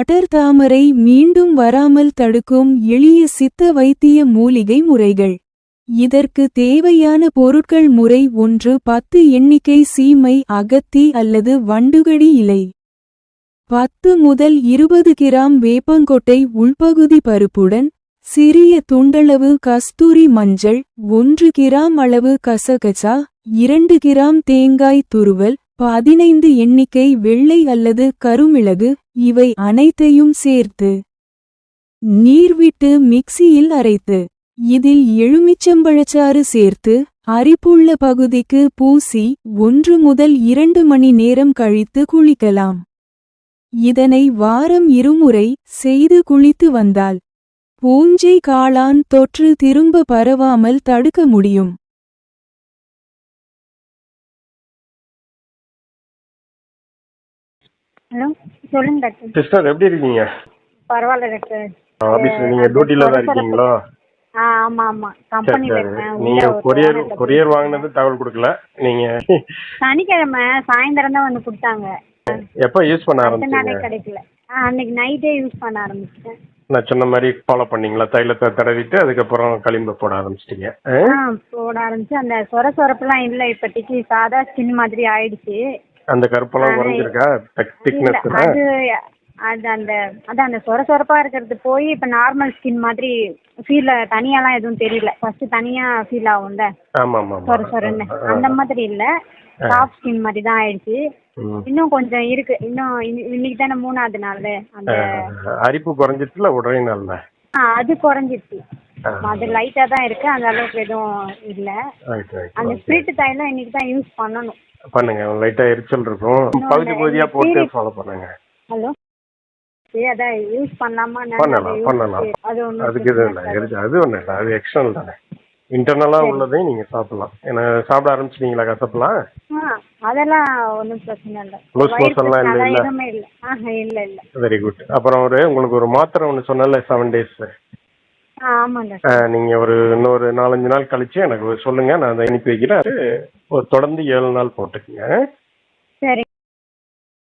அடர் தாமரை மீண்டும் வராமல் தடுக்கும் எளிய சித்த வைத்திய மூலிகை முறைகள். இதற்கு தேவையான பொருட்கள் முறை ஒன்று பத்து எண்ணிக்கை சீமை அகத்தி அல்லது வண்டுகடி இலை. பத்து முதல் இருபது கிராம் வேப்பங்கொட்டை உள்பகுதி பருப்புடன் சிறிய துண்டளவு கஸ்தூரி மஞ்சள் ஒன்று கிராம் அளவு கசகசா இரண்டு கிராம் தேங்காய் துருவல் பதினைந்து எண்ணிக்கை வெள்ளை அல்லது கருமிளகு இவை அனைத்தையும் சேர்த்து நீர்விட்டு மிக்சியில் அரைத்து இதில் எலுமிச்சம்பழச்சாறு சேர்த்து அரிப்புள்ள பகுதிக்கு பூசி ஒன்று முதல் இரண்டு மணி நேரம் கழித்து குளிக்கலாம். இதனை வாரம் இருமுறை செய்து குளித்து வந்தால் பூஞ்சை காளான் தொற்று திரும்ப பரவாமல் தடுக்க முடியும். ஹலோ சொல்லுங்க டாக்டர். சிஸ்டர் எப்படி இருக்கீங்க? பரவாயில்ல டாக்டர். ஆபீஸ்ல நீங்க டியூட்டில தான் இருக்கீங்களா? ஆ ஆமா ஆமா. கம்பெனில சரி. இருக்கேன். நீங்க கொரியர். கொரியர் வாங்கினது தகவல் கொடுக்கல. நீங்க சனிக்கிழமை சாயந்தரம் தான் வந்து கொடுத்தாங்க. எப்ப யூஸ் பண்ண ஆரம்பிச்சீங்க? கிடைக்கல. அன்னைக்கு நைட்டே யூஸ் பண்ண ஆரம்பிச்சிட்டேன். நான் சொன்ன மாதிரி ஃபாலோ பண்ணீங்களா? தைலத்தை தடவிட்டு அதுக்கப்புறம் களிம்பு போட ஆரம்பிச்சிட்டீங்க. போட ஆரம்பிச்சு அந்த சொர சொரப்புலாம் இல்ல இப்போதைக்கு சாதா ஸ்கின் மாதிரி ஆயிடுச்சு. அந்த கருப்பெல்லாம் குறைஞ்சிருக்கா? அது அது அந்த அதான் அந்த சொர சொரப்பா இருக்கிறது போய் இப்ப நார்மல் ஸ்கின் மாதிரி ஃபீல் தனியாலாம் எதுவும் தெரியல. ஃபர்ஸ்ட் தனியா ஃபீல் ஆகும்ல? சொர சொரன்னு. அந்த மாதிரி இல்ல. சாஃப்ட் ஸ்கின் மாதிரி தான் ஆயிடுச்சு. இன்னும் கொஞ்சம் இருக்கு. இன்னும் இன்னி- இன்னைக்கு தானே மூணாவது நாள். அந்த அரிப்பு குறைஞ்சிட்டுல உடனே நல்ல ஆ, அது குறைஞ்சிருச்சு. அது லைட்டா தான் இருக்கு. அந்த அளவுக்கு எதுவும் இல்ல. அந்த ஸ்பிரிட் தைலம் இன்னைக்கு தான் யூஸ் பண்ணணும். பண்ணுங்க. லைட்டா எரிச்சல் இருக்கும். பகுதி பகுதியா போட்டு ஃபாலோ பண்ணுங்க. ஹலோ? பண்ணலாமா பண்ணலாம், அதுக்கு இது இல்லை. எரிச்சல் அது ஒன்றும் இல்லை. அது எக்ஸ்டர்னல் தானே. இன்டர்னலாக உள்ளதையும் நீங்கள் சாப்பிடலாம். ஏன்னா சாப்பிட ஆரம்பிச்சிட்டீங்களா கசப்பெல்லாம்? அதெல்லாம் ஒன்றும் பிரச்சனை இல்லை. எல்லாம் இல்லை. வெரி குட் அப்புறம் ஒரு உங்களுக்கு ஒரு மாத்திரை ஒன்று சொன்னல செவன் டேஸ் நீங்கள் ஒரு இன்னொரு நாலஞ்சு நாள் கழிச்சு எனக்கு சொல்லுங்க. நான் அதை அனுப்பி வைக்கிறேன். தொடர்ந்து ஏழு நாள் போட்டுக்கங்க.